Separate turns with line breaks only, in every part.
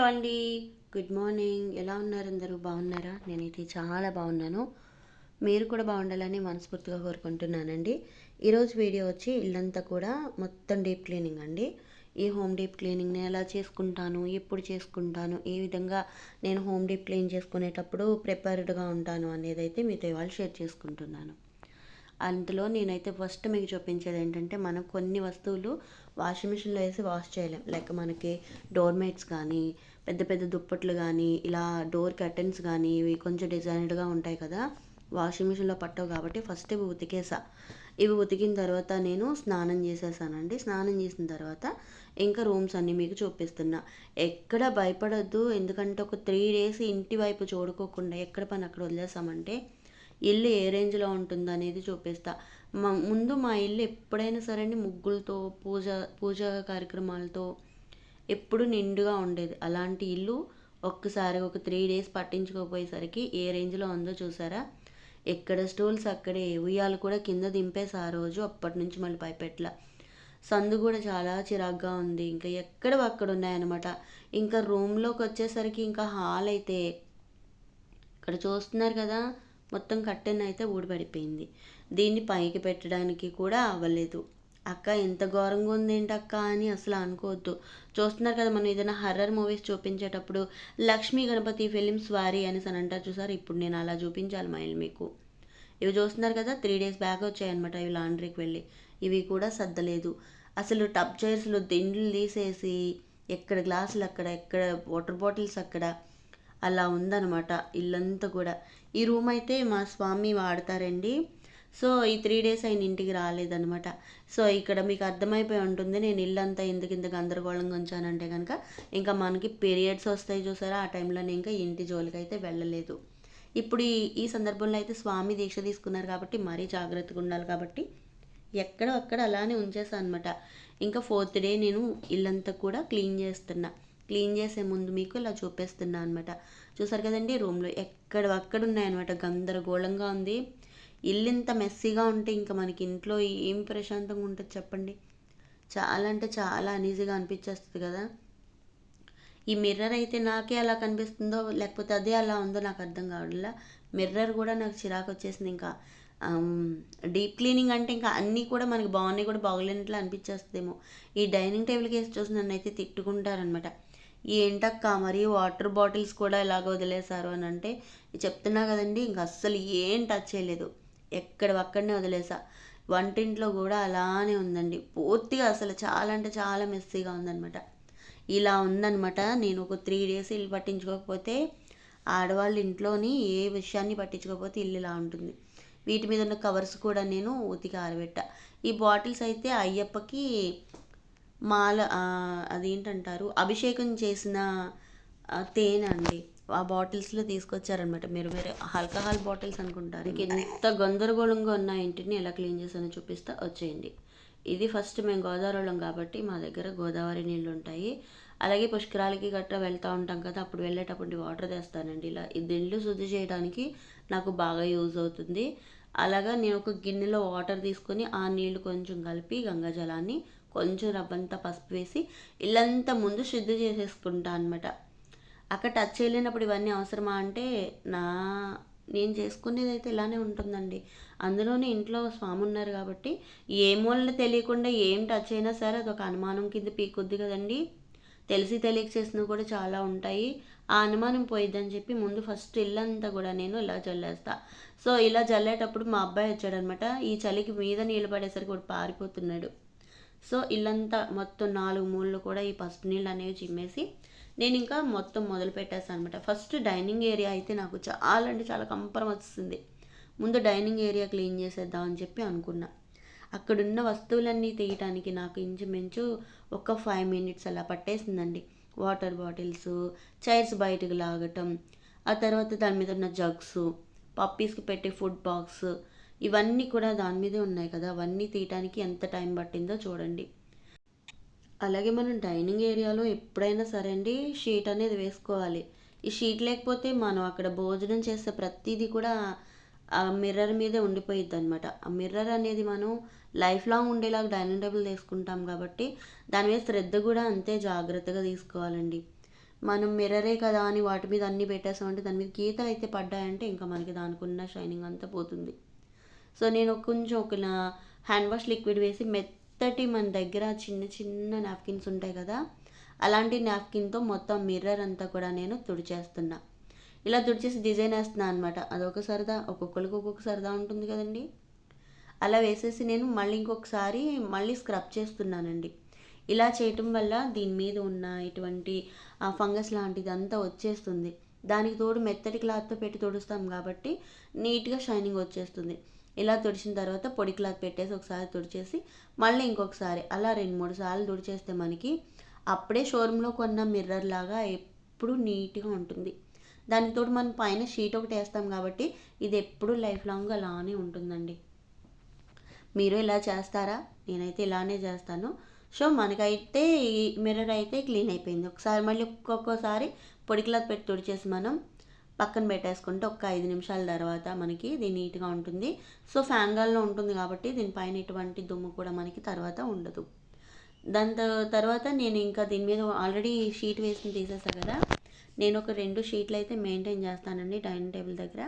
Hello అండి. Good morning ఎలా ఉన్నారు అందరూ? బాగున్నారా? నేనైతే చాలా బాగున్నాను. మీరు కూడా బాగుండాలని మనస్ఫూర్తిగా కోరుకుంటున్నానండి. ఈరోజు వీడియో వచ్చి ఇల్లంతా కూడా మొత్తం డీప్ క్లీనింగ్ అండి. ఈ హోమ్ డీప్ క్లీనింగ్ని ఎలా చేసుకుంటాను ఎప్పుడు చేసుకుంటాను ఏ విధంగా నేను హోమ్ డీప్ క్లీన్ చేసుకునేటప్పుడు ప్రిపేర్డ్గా ఉంటాను అనేది అయితే మీతో ఇవాళ షేర్ చేసుకుంటున్నాను. అందులో నేనైతే ఫస్ట్ మీకు చూపించేది ఏంటంటే మనం కొన్ని వస్తువులు వాషింగ్ మిషన్లో వేసి వాష్ చేయలేం. లైక్ మనకి డోర్ మేట్స్ కానీ పెద్ద పెద్ద దుప్పట్లు కానీ ఇలా డోర్ కర్టెన్స్ కానీ ఇవి కొంచెం డిజైన్డ్గా ఉంటాయి కదా. వాషింగ్ మిషన్లో పట్టవు కాబట్టి ఫస్ట్ ఇవి ఉతికేసా. ఇవి ఉతికిన తర్వాత నేను స్నానం చేసేసానండి. స్నానం చేసిన తర్వాత ఇంకా రూమ్స్ అన్నీ మీకు చూపిస్తున్నా. ఎక్కడ భయపడద్దు ఎందుకంటే ఒక త్రీ డేస్ ఇంటి వైపు చూడుకోకుండా ఎక్కడ పని అక్కడ వదిలేసామంటే ఇల్లు ఏ రేంజ్లో ఉంటుందో అనేది చూపిస్తా. మా ముందు మా ఇల్లు ఎప్పుడైనా సరే అండి ముగ్గులతో పూజ పూజ కార్యక్రమాలతో ఎప్పుడు నిండుగా ఉండేది. అలాంటి ఇల్లు ఒక్కసారి ఒక త్రీ డేస్ పట్టించుకోపోయేసరికి ఏ రేంజ్లో ఉందో చూసారా? ఎక్కడ స్టూల్స్ అక్కడే ఉయ్యాలు కూడా కింద దింపేసి ఆ రోజు అప్పటి నుంచి మళ్ళీ పైపెట్ల. సందు కూడా చాలా చిరాగ్గా ఉంది. ఇంకా ఎక్కడ అక్కడ ఉన్నాయన్నమాట ఇంకా రూమ్లోకి వచ్చేసరికి ఇంకా హాల్ అయితే ఇక్కడ చూస్తున్నారు కదా మొత్తం కట్టెన్ అయితే ఊడిపడిపోయింది. దీన్ని పైకి పెట్టడానికి కూడా అవ్వలేదు. అక్క ఎంత ఘోరంగా ఉందేంటి అక్క అని అసలు అనుకోవద్దు. చూస్తున్నారు కదా మనం ఏదైనా హర్రర్ మూవీస్ చూపించేటప్పుడు లక్ష్మీ గణపతి ఫిలిమ్స్ వారి అనేసి అని అంటారు చూసారు? ఇప్పుడు నేను అలా చూపించాలి మైల్ మీకు. ఇవి చూస్తున్నారు కదా త్రీ డేస్ బ్యాక్ వచ్చాయన్నమాట ఇవి లాండ్రీకి వెళ్ళి. ఇవి కూడా సర్దలేదు. అసలు టబ్ చైర్స్లో దిండ్లు తీసేసి ఎక్కడ గ్లాసులు అక్కడ ఎక్కడ వాటర్ బాటిల్స్ అక్కడ అలా ఉందన్నమాట ఇల్లంతా కూడా. ఈ రూమ్ అయితే మా స్వామి వాడతారండి. సో ఈ త్రీ డేస్ ఆయన ఇంటికి రాలేదనమాట సో ఇక్కడ మీకు అర్థమైపోయి ఉంటుంది నేను ఇల్లంతా ఎందుకు ఇంత గందరగోళంగా ఉంచానంటే కనుక ఇంకా మనకి పీరియడ్స్ వస్తాయి చూసారా ఆ టైంలో నేను ఇంకా ఇంటి జోలికి అయితే వెళ్ళలేదు. ఇప్పుడు ఈ ఈ సందర్భంలో అయితే స్వామి దీక్ష తీసుకున్నారు కాబట్టి మరీ జాగ్రత్తగా ఉండాలి కాబట్టి ఎక్కడ అక్కడ అలానే ఉంచేసాను అనమాట ఇంకా ఫోర్త్ డే నేను ఇల్లంతా కూడా క్లీన్ చేస్తున్నా. క్లీన్ చేసే ముందు మీకు ఇలా చూపిస్తున్నా అనమాట చూసారు కదండి రూమ్లో ఎక్కడ అక్కడ ఉన్నాయన్నమాట గందరగోళంగా ఉంది. ఇల్లింత మెస్సీగా ఉంటే ఇంకా మనకి ఇంట్లో ఏం ప్రశాంతంగా ఉంటుంది చెప్పండి. చాలా అంటే చాలా అనీజీగా అనిపించేస్తుంది కదా. ఈ మిర్రర్ అయితే నాకే అలా కనిపిస్తుందో లేకపోతే అదే అలా ఉందో నాకు అర్థం కావడంలా మిర్రర్ కూడా నాకు చిరాకు వచ్చేసింది ఇంకా. డీప్ క్లీనింగ్ అంటే ఇంకా అన్నీ కూడా మనకి బాగున్నాయి కూడా బాగలేనట్లు అనిపించేస్తుందేమో. ఈ డైనింగ్ టేబుల్ కేసు చూసి నన్ను అయితే తిట్టుకుంటారనమాట ఏంటక్క మరి వాటర్ బాటిల్స్ కూడా ఇలాగ వదిలేశారు అని అంటే చెప్తున్నా కదండి ఇంకా అస్సలు ఏం టచ్ చేయలేదు. ఎక్కడ అక్కడనే వదిలేసా. వంటింట్లో కూడా అలానే ఉందండి. పూర్తిగా అసలు చాలా అంటే చాలా మెస్సీగా ఉందన్నమాట. ఇలా ఉందనమాట నేను ఒక త్రీ డేస్ ఇల్లు పట్టించుకోకపోతే ఆడవాళ్ళ ఇంట్లోని ఏ విషయాన్ని పట్టించుకోకపోతే ఇల్లు ఇలా ఉంటుంది. వీటి మీద ఉన్న కవర్స్ కూడా నేను ఉతికి ఆరబెట్టా. ఈ బాటిల్స్ అయితే అయ్యప్పకి మాల అదేంటంటారు? అభిషేకం చేసిన తేనె అండి. ఆ బాటిల్స్లో తీసుకొచ్చారనమాట మీరు మీరు ఆల్కహాల్ బాటిల్స్ అనుకుంటారు. ఎంత గందరగోళంగా ఉన్న ఇంటిని ఎలా క్లీన్ చేసానో చూపిస్తా వచ్చేయండి. ఇది ఫస్ట్ మేము గోదావరిలో కాబట్టి మా దగ్గర గోదావరి నీళ్ళు ఉంటాయి. అలాగే పుష్కరాలకి గట్రా వెళ్తూ ఉంటాం కదా అప్పుడు వెళ్ళేటప్పుడు వాటర్ తెస్తానండి. ఇలా ఇది ఇల్లు శుద్ధి చేయడానికి నాకు బాగా యూజ్ అవుతుంది. అలాగా నేను ఒక గిన్నెలో వాటర్ తీసుకొని ఆ నీళ్ళు కొంచెం కలిపి గంగా జలాన్ని కొంచెం రవ్వంతా పసుపు వేసి ఇల్లంతా ముందు శుద్ధి చేసేసుకుంటా అనమాట అక్కడ టచ్ చేయలేనప్పుడు ఇవన్నీ అవసరమా అంటే నా నేను చేసుకునేది అయితే ఇలానే ఉంటుందండి. అందులోనే ఇంట్లో స్వామి ఉన్నారు కాబట్టి ఏ మూలన తెలియకుండా ఏం టచ్ అయినా సరే అదొక అనుమానం కింద పీకుద్ది కదండి. తెలిసి తెలియక చేసినవి కూడా చాలా ఉంటాయి. ఆ అనుమానం పోయిద్దని చెప్పి ముందు ఫస్ట్ ఇల్లంతా కూడా నేను ఇలా చల్లేస్తా సో ఇలా చల్లేటప్పుడు మా అబ్బాయి వచ్చాడనమాట. ఈ చలికి మీద నీళ్ళు పడేసరికి ఒకటి పారిపోతున్నాడు. సో ఇల్లంతా మొత్తం నాలుగు మూలలు కూడా ఈ పసుపు నీళ్ళు అనేవి చిమ్మేసి నేను ఇంకా మొత్తం మొదలు పెట్టేస్తాను అనమాట ఫస్ట్ డైనింగ్ ఏరియా అయితే నాకు చాలా అంటే చాలా కంపరం వస్తుంది ముందు డైనింగ్ ఏరియా క్లీన్ చేసేద్దాం అని చెప్పి అనుకున్నా. అక్కడున్న వస్తువులన్నీ తీయటానికి నాకు ఇంచుమించు ఒక ఫైవ్ మినిట్స్ అలా పట్టేసిందండి. వాటర్ బాటిల్స్ చైర్స్ బయటకు లాగటం ఆ తర్వాత దాని మీద ఉన్న జగ్స్ పప్పీస్కి పెట్టే ఫుడ్ బాక్స్ ఇవన్నీ కూడా దాని మీదే ఉన్నాయి కదా. అవన్నీ తీయటానికి ఎంత టైం పట్టిందో చూడండి. అలాగే మనం డైనింగ్ ఏరియాలో ఎప్పుడైనా సరే అండి షీట్ అనేది వేసుకోవాలి. ఈ షీట్ లేకపోతే మనం అక్కడ భోజనం చేసే ప్రతిదీ కూడా ఆ మిర్రర్ మీదే ఉండిపోయిద్ది అనమాట ఆ మిర్రర్ అనేది మనం లైఫ్ లాంగ్ ఉండేలాగా డైనింగ్ టేబుల్ తీసుకుంటాం కాబట్టి దాని మీద శ్రద్ధ కూడా అంతే జాగ్రత్తగా తీసుకోవాలండి. మనం మిర్రరే కదా అని వాటి మీద అన్నీ పెట్టేసామంటే దాని మీద గీతలు అయితే పడ్డాయంటే ఇంకా మనకి దానికి ఉన్న షైనింగ్ అంతా పోతుంది. సో నేను కొంచెం ఒక హ్యాండ్ వాష్ లిక్విడ్ వేసి మెత్తటి మన దగ్గర చిన్న చిన్న నాప్కిన్స్ ఉంటాయి కదా అలాంటి నాప్కిన్తో మొత్తం మిర్రర్ అంతా కూడా నేను తుడిచేస్తున్నా. ఇలా తుడిచేసి డిజైన్ వేస్తున్నాను అనమాట అదొక సరదా ఒక్కొక్కరికి ఒక్కొక్క సరదా ఉంటుంది కదండి. అలా వేసేసి నేను మళ్ళీ ఇంకొకసారి మళ్ళీ స్క్రబ్ చేస్తున్నానండి. ఇలా చేయటం వల్ల దీని మీద ఉన్న ఇటువంటి ఫంగస్ లాంటిది అంతా వచ్చేస్తుంది. దానికి తోడు మెత్తటి క్లాత్తో పెట్టి తుడుస్తాం కాబట్టి నీట్గా షైనింగ్ వచ్చేస్తుంది. ఇలా తుడిచిన తర్వాత పొడి క్లాత్ పెట్టేసి ఒకసారి తుడిచేసి మళ్ళీ ఇంకొకసారి అలా రెండు మూడు సార్లు తుడిచేస్తే మనకి అప్పుడే షోరూంలో కొన్న మిర్రర్ లాగా ఎప్పుడు నీట్గా ఉంటుంది. దానికి తోడు మనం పైన షీట్ ఒకటి వేస్తాం కాబట్టి ఇది ఎప్పుడు లైఫ్ లాంగ్ అలానే ఉంటుందండి. మీరు ఇలా చేస్తారా? నేనైతే ఇలానే చేస్తాను. సో మనకైతే ఈ మిర్రర్ అయితే క్లీన్ అయిపోయింది. ఒకసారి మళ్ళీ ఒక్కొక్కసారి పొడి క్లాత్ పెట్టి తుడిచేసి మనం పక్కన పెట్టేసుకుంటే ఒక ఐదు నిమిషాల తర్వాత మనకి ఇది నీట్గా ఉంటుంది. సో ఫ్యాంగాల్లో ఉంటుంది కాబట్టి దీనిపైన ఎటువంటి దుమ్ము కూడా మనకి తర్వాత ఉండదు. దాని తర్వాత నేను ఇంకా దీని మీద ఆల్రెడీ షీట్ వేసుకుని తీసేసా కదా. నేను ఒక రెండు షీట్లు అయితే మెయింటైన్ చేస్తానండి డైనింగ్ టేబుల్ దగ్గర.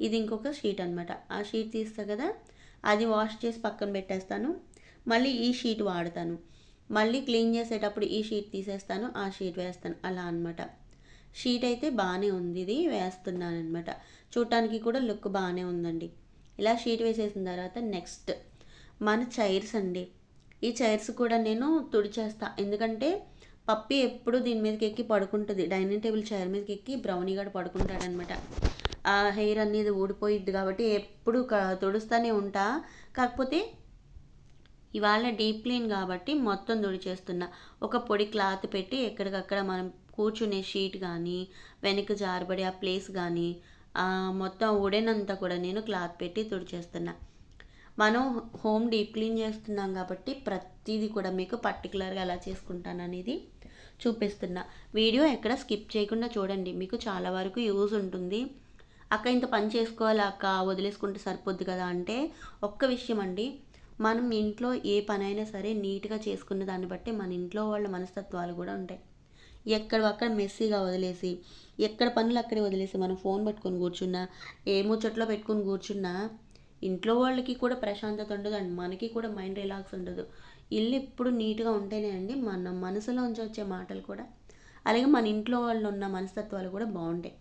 ఇది ఇంకొక షీట్ అనమాట ఆ షీట్ తీస్తా కదా. అది వాష్ చేసి పక్కన పెట్టేస్తాను. మళ్ళీ ఈ షీట్ వాడతాను. మళ్ళీ క్లీన్ చేసేటప్పుడు ఈ షీట్ తీసేస్తాను ఆ షీట్ వేస్తాను. అలా అనమాట షీట్ అయితే బాగానే ఉంది. ఇది వేస్తున్నాను అనమాట చూడటానికి కూడా లుక్ బాగానే ఉందండి. ఇలా షీట్ వేసేసిన తర్వాత నెక్స్ట్ మన చైర్స్ అండి. ఈ చైర్స్ కూడా నేను తుడిచేస్తా. ఎందుకంటే పప్పి ఎప్పుడు దీని మీదకి ఎక్కి పడుకుంటుంది. డైనింగ్ టేబుల్ చైర్ మీదకి ఎక్కి బ్రౌనీ గడ పడుకుంటాడనమాట ఆ హెయిర్ అనేది ఊడిపోయిద్ది కాబట్టి ఎప్పుడు తుడుస్తూనే ఉంటా. కాకపోతే ఇవాళ డీప్ క్లీన్ కాబట్టి మొత్తం తుడిచేస్తున్నా. ఒక పొడి క్లాత్ పెట్టి ఎక్కడికక్కడ మనం కూర్చునే షీట్ కానీ వెనక జారబడి ఆ ప్లేస్ కానీ మొత్తం ఊడేనంతా కూడా నేను క్లాత్ పెట్టి తుడిచేస్తున్నా. మనం హోమ్ డీప్ క్లీన్ చేస్తున్నాం కాబట్టి ప్రతిదీ కూడా మీకు పర్టికులర్గా ఎలా చేసుకుంటాను అనేది చూపిస్తున్నా. వీడియో ఎక్కడ స్కిప్ చేయకుండా చూడండి. మీకు చాలా వరకు యూజ్ ఉంటుంది. అక్క ఇంత పని చేసుకోవాలి అక్క? వదిలేసుకుంటే సరిపోద్ది కదా అంటే ఒక్క విషయం అండి. మనం ఇంట్లో ఏ పనైనా సరే నీట్గా చేసుకున్న దాన్ని బట్టి మన ఇంట్లో వాళ్ళ మనస్తత్వాలు కూడా ఉంటాయి. ఎక్కడ అక్కడ మెస్సీగా వదిలేసి ఎక్కడ పనులు అక్కడే వదిలేసి మనం ఫోన్ పట్టుకొని కూర్చున్నా ఏ ముచ్చట్లో పెట్టుకొని కూర్చున్నా ఇంట్లో వాళ్ళకి కూడా ప్రశాంతత ఉండదు అండ్ మనకి కూడా మైండ్ రిలాక్స్ ఉండదు. ఇల్లు ఎప్పుడు నీట్గా ఉంటేనే అండి మన మనసులోంచి వచ్చే మాటలు కూడా అలాగే మన ఇంట్లో వాళ్ళు ఉన్న మనస్తత్వాలు కూడా బాగుంటాయి.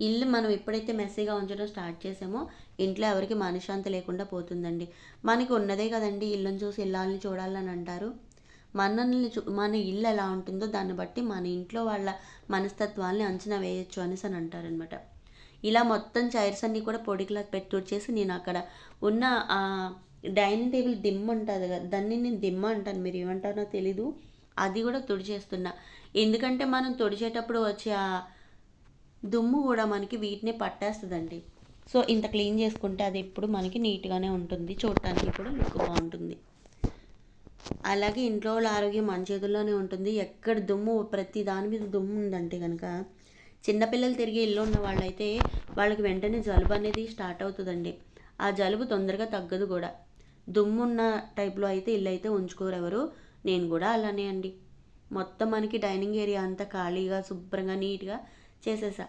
ఇల్లు మనం ఎప్పుడైతే మెస్సీగా ఉంచడం స్టార్ట్ చేసామో ఇంట్లో ఎవరికి మనశ్శాంతి లేకుండా పోతుందండి. మనకి ఉన్నదే కదండి ఇల్లుని చూసి ఇల్లాలని చూడాలని అంటారు. మనల్ని చూ మన ఇల్లు ఎలా ఉంటుందో దాన్ని బట్టి మన ఇంట్లో వాళ్ళ మనస్తత్వాల్ని అంచనా వేయచ్చు అనేసి అని అంటారనమాట ఇలా మొత్తం చైర్స్ అన్నీ కూడా పొడి క్లాత్ పెట్టి తుడిచేసి నేను అక్కడ ఉన్న డైనింగ్ టేబుల్ దిమ్మ ఉంటుంది కదా దాన్ని నేను దిమ్మ అంటాను. మీరు ఏమంటారో తెలీదు. అది కూడా తుడిచేస్తున్నా. ఎందుకంటే మనం తుడిచేటప్పుడు వచ్చే ఆ దుమ్ము కూడా మనకి వీటినే పట్టేస్తుందండి. సో ఇంత క్లీన్ చేసుకుంటే అది ఎప్పుడు మనకి నీట్గానే ఉంటుంది. చూడటానికి కూడా లుక్ బాగుంటుంది. అలాగే ఇంట్లో వాళ్ళ ఆరోగ్యం మన చేతుల్లోనే ఉంటుంది. ఎక్కడ దుమ్ము ప్రతి దాని మీద దుమ్ము ఉందంటే కనుక చిన్నపిల్లలు తిరిగి ఇల్లు ఉన్న వాళ్ళైతే వాళ్ళకి వెంటనే జలుబు అనేది స్టార్ట్ అవుతుందండి. ఆ జలుబు తొందరగా తగ్గదు కూడా. దుమ్మున్న టైప్లో అయితే ఇల్లు అయితే ఉంచుకోరు ఎవరు. నేను కూడా అలానే అండి. మొత్తం మనకి డైనింగ్ ఏరియా అంతా ఖాళీగా శుభ్రంగా నీట్గా చేసేసా.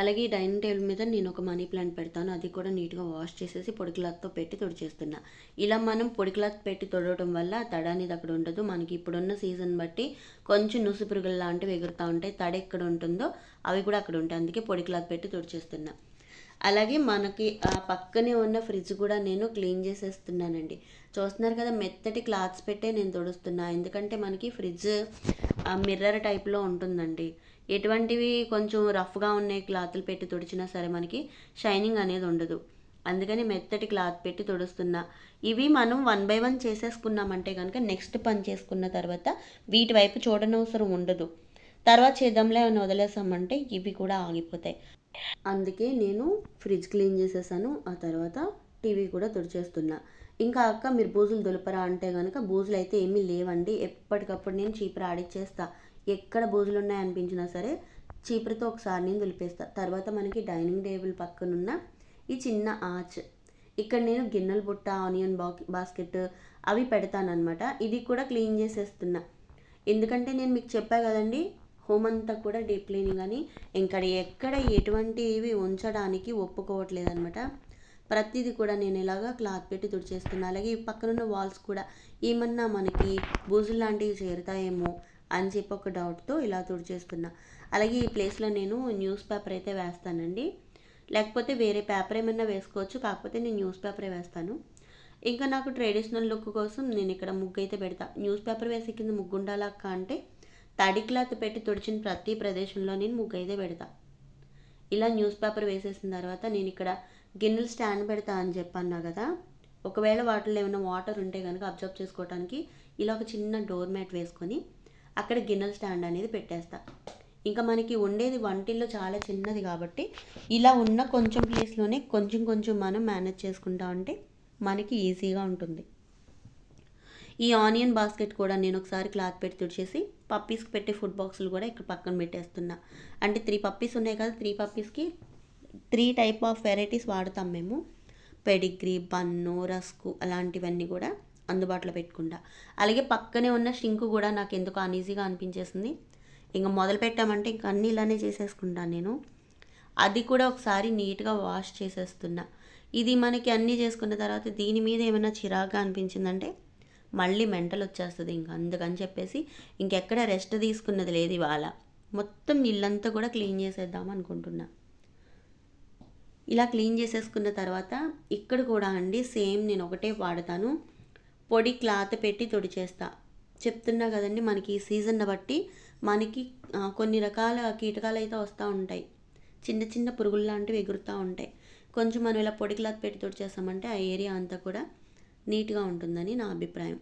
అలాగే డైనింగ్ టేబుల్ మీద నేను ఒక మనీ ప్లాంట్ పెడతాను. అది కూడా నీట్గా వాష్ చేసేసి పొడి క్లాత్తో పెట్టి తుడిచేస్తున్నా. ఇలా మనం పొడి క్లాత్ పెట్టి తుడవడం వల్ల తడ అనేది అక్కడ ఉండదు. మనకి ఇప్పుడున్న సీజన్ బట్టి కొంచెం నుసు పురుగులు లాంటివి ఎగురుతూ ఉంటాయి. తడ ఎక్కడ ఉంటుందో అవి కూడా అక్కడ ఉంటాయి. అందుకే పొడి క్లాత్ పెట్టి తుడిచేస్తున్నా. అలాగే మనకి ఆ పక్కనే ఉన్న ఫ్రిడ్జ్ కూడా నేను క్లీన్ చేసేస్తున్నానండి. చూస్తున్నారు కదా మెత్తటి క్లాత్స్ పెట్టే నేను తుడుస్తున్నా. ఎందుకంటే మనకి ఫ్రిడ్జ్ మిర్రర్ టైప్లో ఉంటుందండి. ఎటువంటివి కొంచెం రఫ్గా ఉన్నాయి క్లాత్లు పెట్టి తుడిచినా సరే మనకి షైనింగ్ అనేది ఉండదు. అందుకని మెత్తటి క్లాత్ పెట్టి తుడుస్తున్నా. ఇవి మనం వన్ బై వన్ చేసేసుకున్నామంటే కనుక నెక్స్ట్ పని చేసుకున్న తర్వాత వీటి వైపు చూడనవసరం ఉండదు. తర్వాత చేద్దాంలే అని వదిలేసామంటే ఇవి కూడా ఆగిపోతాయి. అందుకే నేను ఫ్రిడ్జ్ క్లీన్ చేసేసాను. ఆ తర్వాత టీవీ కూడా తుడిచేస్తున్నా. ఇంకా అక్క మీరు బూజులు దులపరా అంటే కనుక బూజులు అయితే ఏమీ లేవండి. ఎప్పటికప్పుడు నేను చీపురు ఆడిచ్చేస్తా. ఎక్కడ బూజులు ఉన్నాయి అనిపించినా సరే చీపురుతో ఒకసారి నేను దులిపేస్తా. తర్వాత మనకి డైనింగ్ టేబుల్ పక్కనున్న ఈ చిన్న ఆచ్ ఇక్కడ నేను గిన్నెల బుట్ట ఆనియన్ బా బాస్కెట్ అవి పెడతానమాట ఇది కూడా క్లీన్ చేసేస్తున్నా. ఎందుకంటే నేను మీకు చెప్పా కదండి హోమ్ అంతా కూడా డీప్ క్లీనింగ్ అని. ఇంకా ఎక్కడ ఎటువంటివి ఉంచడానికి ఒప్పుకోవట్లేదు అనమాట ప్రతిదీ కూడా నేను ఇలాగా క్లాత్ పెట్టి తుడిచేస్తున్నా. అలాగే ఈ పక్కనున్న వాల్స్ కూడా ఏమన్నా మనకి బూజులు లాంటివి చేరుతాయేమో అని చెప్పి ఒక డౌట్తో ఇలా తుడిచేస్తున్నా అలాగే ఈ ప్లేస్లో నేను న్యూస్ పేపర్ అయితే వేస్తానండి. లేకపోతే వేరే పేపర్ ఏమైనా వేసుకోవచ్చు కాకపోతే నేను న్యూస్ పేపరే వేస్తాను. ఇంకా నాకు ట్రెడిషనల్ లుక్ కోసం నేను ఇక్కడ ముగ్గు అయితే పెడతా. న్యూస్ పేపర్ వేసే కింద ముగ్గు ఉండాలక్క అంటే తడి క్లాత్ పెట్టి తుడిచిన ప్రతి ప్రదేశంలో నేను ముగ్గు అయితే పెడతా. ఇలా న్యూస్ పేపర్ వేసేసిన తర్వాత నేను ఇక్కడ గిన్నెలు స్టాండ్ పెడతా అని చెప్పన్నా కదా. ఒకవేళ వాటిలో ఏమైనా వాటర్ ఉంటే కనుక అబ్జర్వ్ చేసుకోవడానికి ఇలా ఒక చిన్న డోర్ మ్యాట్ వేసుకొని అక్కడ గిన్నెల స్టాండ్ అనేది పెట్టేస్తా. ఇంకా మనకి ఉండేది వంటిల్లో చాలా చిన్నది కాబట్టి ఇలా ఉన్న కొంచెం ప్లేస్లోనే కొంచెం కొంచెం మనం మేనేజ్ చేసుకుంటా ఉంటే మనకి ఈజీగా ఉంటుంది. ఈ ఆనియన్ బాస్కెట్ కూడా నేను ఒకసారి క్లాత్ పెట్టి తుడిచేసి పప్పీస్కి పెట్టే ఫుడ్ బాక్సులు కూడా ఇక్కడ పక్కన పెట్టేస్తున్నా. అంటే త్రీ పప్పీస్ ఉన్నాయి కదా త్రీ పప్పీస్కి త్రీ టైప్ ఆఫ్ వెరైటీస్ వాడతాం మేము. పెడిగ్రీ బన్ను రస్కు అలాంటివన్నీ కూడా. అందుబాటులో పెట్టుకుంటా. అలాగే పక్కనే ఉన్న షింకు కూడా నాకు ఎందుకు అన్ఈజీగా అనిపించేసింది. ఇంకా మొదలు పెట్టామంటే ఇంక అన్నీ ఇలానే చేసేసుకుంటాను నేను. అది కూడా ఒకసారి నీట్గా వాష్ చేసేస్తున్నా. ఇది మనకి అన్నీ చేసుకున్న తర్వాత దీని మీద ఏమైనా చిరాగ్గా అనిపించిందంటే మళ్ళీ మెంటల్ వచ్చేస్తుంది ఇంకా. అందుకని చెప్పేసి ఇంకెక్కడ రెస్ట్ తీసుకున్నది లేదు ఇవాళ. మొత్తం ఇల్లంతా కూడా క్లీన్ చేసేద్దాం అనుకుంటున్నా. ఇలా క్లీన్ చేసేసుకున్న తర్వాత ఇక్కడ కూడా అండి సేమ్ నేను ఒకటే వాడతాను. పొడి క్లాత్ పెట్టి తుడిచేస్తా. చెప్తున్నా కదండి మనకి ఈ సీజన్ బట్టి మనకి కొన్ని రకాల కీటకాలు అయితే వస్తూ ఉంటాయి. చిన్న చిన్న పురుగులు లాంటివి ఎగురుతూ ఉంటాయి. కొంచెం మనం ఇలా పొడి క్లాత్ పెట్టి తుడిచేస్తామంటే ఆ ఏరియా అంతా కూడా నీట్గా ఉంటుందని నా అభిప్రాయం.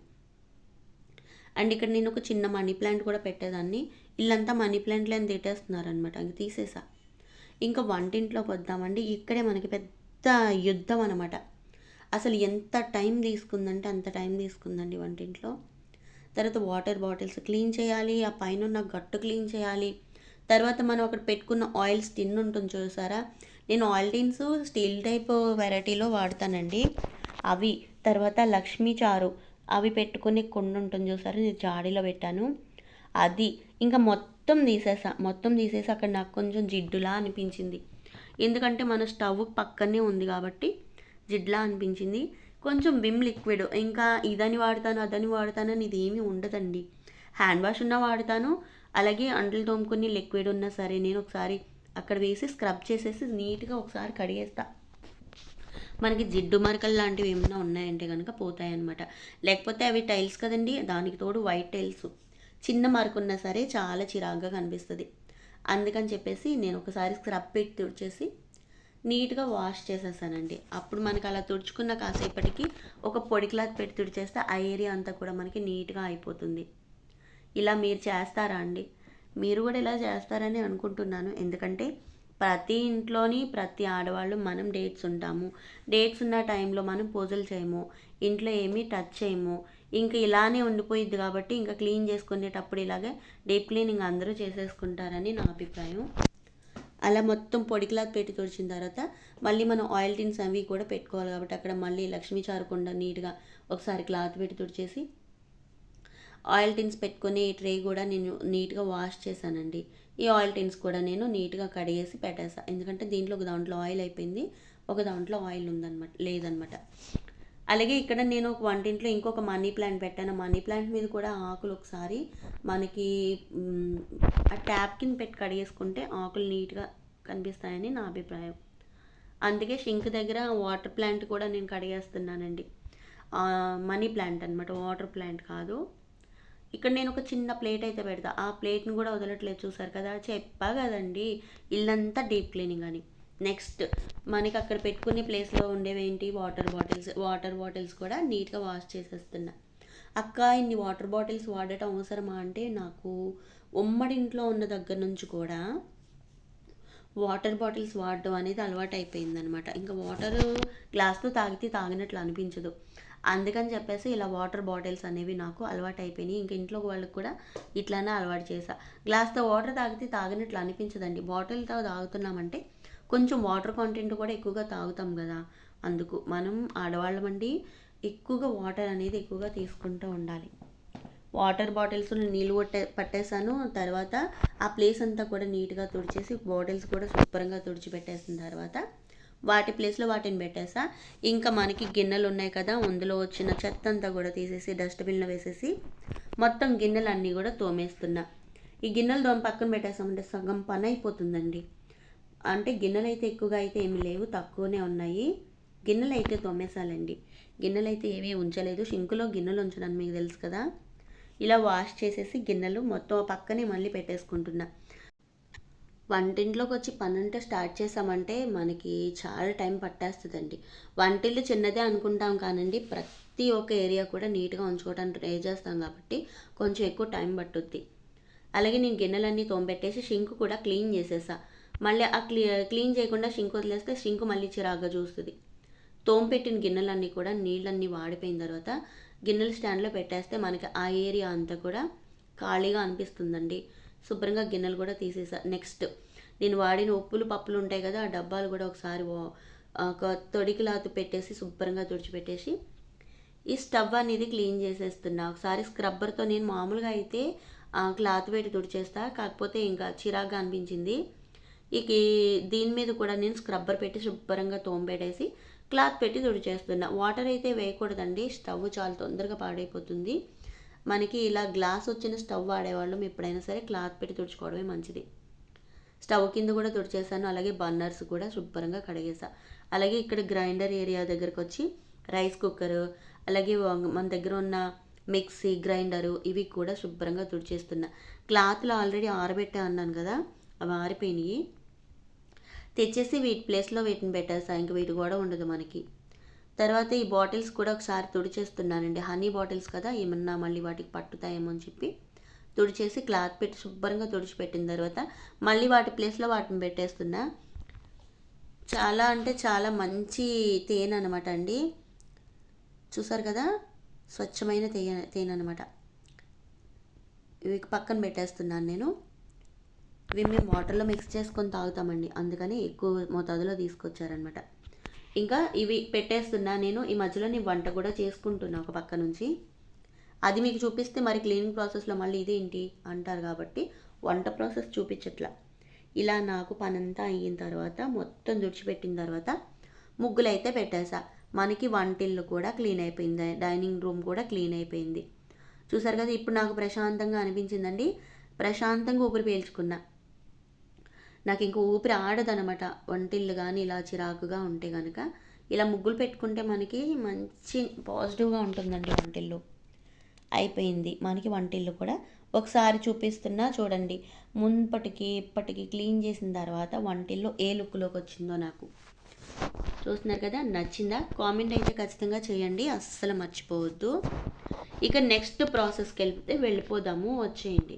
అండ్ ఇక్కడ నేను ఒక చిన్న మనీ ప్లాంట్ కూడా పెట్టేదాన్ని. ఇల్లంతా మనీ ప్లాంట్లని తిట్టేస్తున్నారనమాట అది తీసేసా. ఇంకా వంటింట్లోకి వద్దామండి. ఇక్కడే మనకి పెద్ద యుద్ధం అనమాట అసలు ఎంత టైం తీసుకుందంటే అంత టైం తీసుకుందండి వంటింట్లో. తర్వాత వాటర్ బాటిల్స్ క్లీన్ చేయాలి ఆ పైన ఉన్న గట్టు క్లీన్ చేయాలి. తర్వాత మనం అక్కడ పెట్టుకున్న ఆయిల్స్ టిన్ ఉంటుంది చూసారా? నేను ఆయిల్ టిన్స్ స్టీల్ టైప్ వెరైటీలో వాడతానండి. అవి తర్వాత లక్ష్మీ చారు అవి పెట్టుకునే కుండ ఉంటుంది చూసారా? నేను జాడీలో పెట్టాను. అది ఇంకా మొత్తం తీసేసా మొత్తం తీసేసి అక్కడ నాకు కొంచెం జిడ్డులా అనిపించింది. ఎందుకంటే మన స్టవ్ పక్కనే ఉంది కాబట్టి జిడ్లా అనిపించింది. కొంచెం విమ్ లిక్విడ్ ఇంకా ఇదని వాడతాను అదని వాడతాను అని ఇది ఏమీ ఉండదండి. హ్యాండ్ వాష్ ఉన్నా వాడతాను అలాగే అంటలు తోముకుని లిక్విడ్ ఉన్నా సరే నేను ఒకసారి అక్కడ వేసి స్క్రబ్ చేసేసి నీట్గా ఒకసారి కడిగేస్తా. మనకి జిడ్డు మరకలు లాంటివి ఏమైనా ఉన్నాయంటే కనుక పోతాయి అన్నమాట లేకపోతే అవి టైల్స్ కదండి దానికి తోడు వైట్ టైల్స్. చిన్న మరకు ఉన్నా సరే చాలా చిరాగ్గా కనిపిస్తుంది. అందుకని చెప్పేసి నేను ఒకసారి స్క్రబ్ పెట్టి తుడిచేసి నీట్గా వాష్ చేసేసానండి. అప్పుడు మనకి అలా తుడుచుకున్న కాసేపటికి ఒక పొడి క్లాత్ పెట్టి తుడిచేస్తే ఆ ఏరియా అంతా కూడా మనకి నీట్గా అయిపోతుంది. ఇలా మీరు చేస్తారా అండి? మీరు కూడా ఇలా చేస్తారని అనుకుంటున్నాను. ఎందుకంటే ప్రతి ఇంట్లోని ప్రతి ఆడవాళ్ళు మనం డేట్స్ ఉంటాము. డేట్స్ ఉన్న టైంలో మనం పూజలు చేయము. ఇంట్లో ఏమీ టచ్ చేయము. ఇంకా ఇలానే ఉండిపోయిద్ది కాబట్టి ఇంకా క్లీన్ చేసుకునేటప్పుడు ఇలాగే డీప్ క్లీనింగ్ అందరూ చేసేసుకుంటారని నా అభిప్రాయం. అలా మొత్తం పొడి క్లాత్ పెట్టి తుడిచిన తర్వాత మళ్ళీ మనం ఆయిల్ టిన్స్ అవి కూడా పెట్టుకోవాలి కాబట్టి అక్కడ మళ్ళీ లక్ష్మీ చారకుండా నీట్గా ఒకసారి క్లాత్ పెట్టి తుడిచేసి ఆయిల్ టిన్స్ పెట్టుకునే ఈ ట్రే కూడా నేను నీట్గా వాష్ చేశానండి. ఈ ఆయిల్ టిన్స్ కూడా నేను నీట్గా కడిగేసి పెట్టేసా. ఎందుకంటే దీంట్లో ఒక దాంట్లో ఆయిల్ అయిపోయింది. ఒక దాంట్లో ఆయిల్ ఉందన్నమాట లేదనమాట అలాగే ఇక్కడ నేను ఒక వంటింట్లో ఇంకొక మనీ ప్లాంట్ పెట్టాను. మనీ ప్లాంట్ మీద కూడా ఆకులు ఒకసారి మనకి ఆ ట్యాప్ కింద పెట్టి కడిగేసుకుంటే ఆకులు నీట్గా కనిపిస్తాయని నా అభిప్రాయం. అందుకే షింక్ దగ్గర వాటర్ ప్లాంట్ కూడా నేను కడిగేస్తున్నానండి. మనీ ప్లాంట్ అనమాట వాటర్ ప్లాంట్ కాదు. ఇక్కడ నేను ఒక చిన్న ప్లేట్ అయితే పెడతా. ఆ ప్లేట్ని కూడా వదలట్లేదు చూసారు కదా? చెప్పా కదండి ఇల్లంతా డీప్ క్లీనింగ్ అని. నెక్స్ట్ మనకి అక్కడ పెట్టుకునే ప్లేస్లో ఉండేవి ఏంటి? వాటర్ బాటిల్స్ వాటర్ బాటిల్స్ కూడా నీట్గా వాష్ చేసేస్తున్నా. అక్క ఇన్ని వాటర్ బాటిల్స్ వాడటం అవసరమా అంటే నాకు ఉమ్మడి ఇంట్లో ఉన్న దగ్గర నుంచి కూడా వాటర్ బాటిల్స్ వాడడం అనేది అలవాటు అయిపోయిందనమాట ఇంకా వాటర్ గ్లాస్తో తాగితే తాగినట్లు అనిపించదు. అందుకని చెప్పేసి ఇలా వాటర్ బాటిల్స్ అనేవి నాకు అలవాటు అయిపోయినాయి. ఇంకా ఇంట్లో వాళ్ళకి కూడా ఇట్లానే అలవాటు చేసా గ్లాస్తో వాటర్ తాగితే తాగినట్లు అనిపించదండి. బాటిల్తో తాగుతున్నామంటే కొంచెం వాటర్ కంటెంట్ కూడా ఎక్కువగా తాగుతాం కదా. అందుకు మనం ఆడవాళ్ళమండి ఎక్కువగా వాటర్ అనేది ఎక్కువగా తీసుకుంటూ ఉండాలి. వాటర్ బాటిల్స్ నీళ్ళు కొట్టే పట్టేసాను తర్వాత ఆ ప్లేస్ అంతా కూడా నీట్గా తుడిచేసి బాటిల్స్ కూడా శుభ్రంగా తుడిచిపెట్టేసిన తర్వాత వాటి ప్లేస్లో వాటిని పెట్టేసా. ఇంకా మనకి గిన్నెలు ఉన్నాయి కదా అందులో వచ్చిన చెత్త అంతా కూడా తీసేసి డస్ట్బిన్లో వేసేసి మొత్తం గిన్నెలు అన్నీ కూడా తోమేస్తున్నా. ఈ గిన్నెలు తోమ పక్కన పెట్టేసామంటే సగం పని అయిపోతుందండి అంటే గిన్నెలు అయితే ఎక్కువగా అయితే ఏమి లేవు తక్కువనే ఉన్నాయి. గిన్నెలు అయితే తోమేసాలండి గిన్నెలు అయితే ఏమీ ఉంచలేదు. షింకులో గిన్నెలు ఉంచడానికి మీకు తెలుసు కదా? ఇలా వాష్ చేసేసి గిన్నెలు మొత్తం పక్కనే మళ్ళీ పెట్టేసుకుంటున్నా. వంటింట్లోకి వచ్చి పనంటే స్టార్ట్ చేసామంటే మనకి చాలా టైం పట్టేస్తుందండి. వంటిల్లు చిన్నదే అనుకుంటాం కానండి ప్రతి ఒక్క ఏరియా కూడా నీట్గా ఉంచుకోవడానికి ట్రై చేస్తాం కాబట్టి కొంచెం ఎక్కువ టైం పట్టుద్ది. అలాగే నేను గిన్నెలన్నీ తోంపెట్టేసి షింక్ కూడా క్లీన్ చేసేసా. మళ్ళీ ఆ క్లీ క్లీన్ చేయకుండా షింక్ వదిలేస్తే షింక్ మళ్ళీ చిరాగ్గా చూస్తుంది. తోంపెట్టిన గిన్నెలన్నీ కూడా నీళ్ళన్నీ వాడిపోయిన తర్వాత గిన్నెల స్టాండ్లో పెట్టేస్తే మనకి ఆ ఏరియా అంతా కూడా ఖాళీగా అనిపిస్తుందండి. శుభ్రంగా గిన్నెలు కూడా తీసేసా. నెక్స్ట్ నేను వాడిన ఉప్పులు పప్పులు ఉంటాయి కదా ఆ డబ్బాలు కూడా ఒకసారి ఒక తొడి క్లాత్ పెట్టేసి శుభ్రంగా తుడిచిపెట్టేసి ఈ స్టవ్ అనేది క్లీన్ చేసేస్తున్నా. ఒకసారి స్క్రబ్బర్తో నేను మామూలుగా అయితే ఆ, క్లాత్ పెట్టి తుడిచేస్తా కాకపోతే ఇంకా చిరాగ్గా అనిపించింది. ఈ- దీని మీద కూడా నేను స్క్రబ్బర్ పెట్టి శుభ్రంగా తోంబెట్టేసి క్లాత్ పెట్టి తుడిచేస్తున్నా. వాటర్ అయితే వేయకూడదండి. స్టవ్ చాలా తొందరగా పాడైపోతుంది. మనకి ఇలా గ్లాస్ వచ్చిన స్టవ్ వాడేవాళ్ళం. ఎప్పుడైనా సరే క్లాత్ పెట్టి తుడుచుకోవడమే మంచిది. స్టవ్ కింద కూడా తుడిచేసాను అలాగే బర్నర్స్ కూడా శుభ్రంగా కడిగేసా. అలాగే ఇక్కడ గ్రైండర్ ఏరియా దగ్గరకు వచ్చి రైస్ కుక్కరు అలాగే మన దగ్గర ఉన్న మిక్సీ గ్రైండరు ఇవి కూడా శుభ్రంగా తుడిచేస్తున్నా. క్లాత్లు ఆల్రెడీ ఆరబెట్టా అన్నాను కదా అవి ఆరిపోయినాయి. తెచ్చేసి వీటి ప్లేస్లో వీటిని పెట్టేసా ఇంక వీటి కూడా ఉండదు మనకి. తర్వాత ఈ బాటిల్స్ కూడా ఒకసారి తుడిచేస్తున్నానండి. హనీ బాటిల్స్ కదా ఏమన్నా మళ్ళీ వాటికి పట్టుతాయేమో అని చెప్పి తుడిచేసి క్లాత్ పెట్టి శుభ్రంగా తుడిచిపెట్టిన తర్వాత మళ్ళీ వాటి ప్లేస్లో వాటిని పెట్టేస్తున్నా. చాలా అంటే చాలా మంచి తేనె అనమాట అండి. చూసారు కదా? స్వచ్ఛమైన తేనె తేనె అనమాట ఇవి పక్కన పెట్టేస్తున్నాను నేను. ఇవి మేము వాటర్లో మిక్స్ చేసుకొని తాగుతామండి. అందుకని ఎక్కువ మోతాదులో తీసుకొచ్చారనమాట ఇంకా ఇవి పెట్టేస్తున్నా నేను. ఈ మధ్యలో నేను వంట కూడా చేసుకుంటున్నా ఒక పక్క నుంచి. అది మీకు చూపిస్తే మరి క్లీనింగ్ ప్రాసెస్లో మళ్ళీ ఇదేంటి అంటారు కాబట్టి వంట ప్రాసెస్ చూపించట్లా. ఇలా నాకు పనంతా అయిన తర్వాత మొత్తం తుడిచిపెట్టిన తర్వాత ముగ్గులు అయితే పెట్టేసా. మనకి వంటిల్లు కూడా క్లీన్ అయిపోయింది. డైనింగ్ రూమ్ కూడా క్లీన్ అయిపోయింది. చూసారు కదా ఇప్పుడు నాకు ప్రశాంతంగా అనిపించిందండి. ప్రశాంతంగా ఊపిరి పీల్చుకున్నా. నాకు ఇంక ఊపిరి ఆడదనమాట. వంటిల్లు కానీ ఇలా చిరాకుగా ఉంటే కనుక ఇలా ముగ్గులు పెట్టుకుంటే మనకి మంచి పాజిటివ్గా ఉంటుందండి వంటిల్లు అయిపోయింది. మనకి వంటిల్లు కూడా ఒకసారి చూపిస్తున్నా చూడండి. మున్పటికి ఇప్పటికి క్లీన్ చేసిన తర్వాత వంటిల్లు ఏ లుక్లోకి వచ్చిందో నాకు. చూస్తున్నారు కదా? నచ్చిందా? కామెంట్ అయితే ఖచ్చితంగా చేయండి. అస్సలు మర్చిపోవద్దు. ఇక నెక్స్ట్ ప్రాసెస్కి వెళ్తే వెళ్ళిపోదాము. వచ్చేయండి.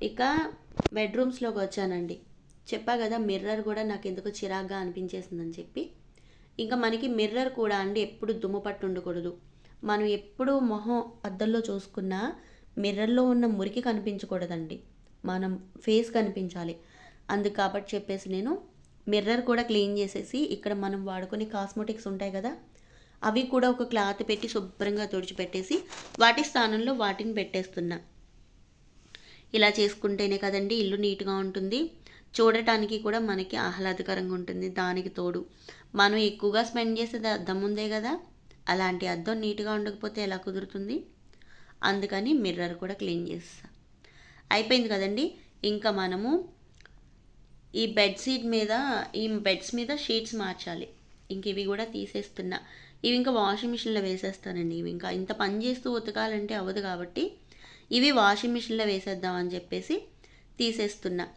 ఇక బెడ్రూమ్స్లోకి వచ్చానండి. చెప్పా కదా మిర్రర్ కూడా నాకు ఎందుకు చిరాగ్గా అనిపించేసిందని చెప్పి. ఇంకా మనకి మిర్రర్ కూడా అండి ఎప్పుడు దుమ్ము పట్టు ఉండకూడదు. మనం ఎప్పుడు మొహం అద్దంలో చూసుకున్నా మిర్రర్లో ఉన్న మురికి కనిపించకూడదండి. మనం ఫేస్ కనిపించాలి. అందుకు కాబట్టి చెప్పేసి నేను మిర్రర్ కూడా క్లీన్ చేసేసి ఇక్కడ మనం వాడుకునే కాస్మెటిక్స్ ఉంటాయి కదా అవి కూడా ఒక క్లాత్ పెట్టి శుభ్రంగా తుడిచిపెట్టేసి వాటి స్థానంలో వాటిని పెట్టేస్తున్నా. ఇలా చేసుకుంటేనే కదండి ఇల్లు నీట్గా ఉంటుంది. చూడటానికి కూడా మనకి ఆహ్లాదకరంగా ఉంటుంది. దానికి తోడు మనం ఎక్కువగా స్పెండ్ చేసేది అద్దం ఉందే కదా. అలాంటి అద్దం నీట్గా ఉండకపోతే ఎలా కుదురుతుంది? అందుకని మిర్రర్ కూడా క్లీన్ చేస్తా. అయిపోయింది కదండి. ఇంకా మనము ఈ బెడ్షీట్ మీద ఈ బెడ్స్ మీద షీట్స్ మార్చాలి. ఇంక ఇవి కూడా తీసేస్తున్నా. ఇవి ఇంకా వాషింగ్ మిషన్లో వేసేస్తానండి. ఇవి ఇంకా ఇంత పని చేస్తూ ఉతకాలంటే అవ్వదు కాబట్టి ఇవి వాషింగ్ మిషన్లో వేసేద్దాం అని చెప్పేసి తీసేస్తున్నా.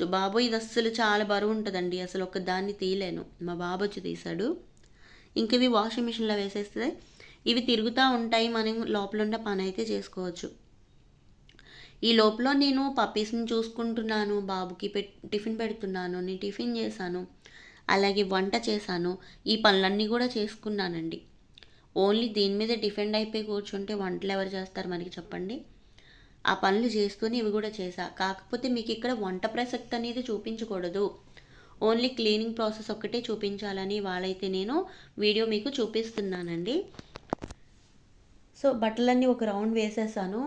చు బాబు ఇది అస్సలు చాలా బరువు ఉంటుందండి. అసలు ఒక దాన్ని తీయలేను. మా బాబు వచ్చి తీశాడు ఇంక ఇవి వాషింగ్ మిషన్లో వేసేస్తే ఇవి తిరుగుతూ ఉంటాయి. మనం లోపల ఉన్న పని అయితే చేసుకోవచ్చు. ఈ లోపల నేను పప్పీస్ని చూసుకుంటున్నాను. బాబుకి పెట్ టిఫిన్ పెడుతున్నాను. నేను టిఫిన్ చేశాను. అలాగే వంట చేశాను. ఈ పనులన్నీ కూడా చేసుకున్నానండి. ఓన్లీ దీని మీద డిఫెండ్ అయిపోయి కూర్చుంటే వంటలు ఎవరు చేస్తారు మనకి చెప్పండి? ఆ పనులు చేస్తూనే ఇవి కూడా చేశా కాకపోతే మీకు ఇక్కడ వంట ప్రసక్తి అనేది చూపించకూడదు. ఓన్లీ క్లీనింగ్ ప్రాసెస్ ఒక్కటే చూపించాలని వాళ్ళైతే నేను వీడియో మీకు చూపిస్తున్నానండి. సో బట్టలన్నీ ఒక రౌండ్ వేసేసాను.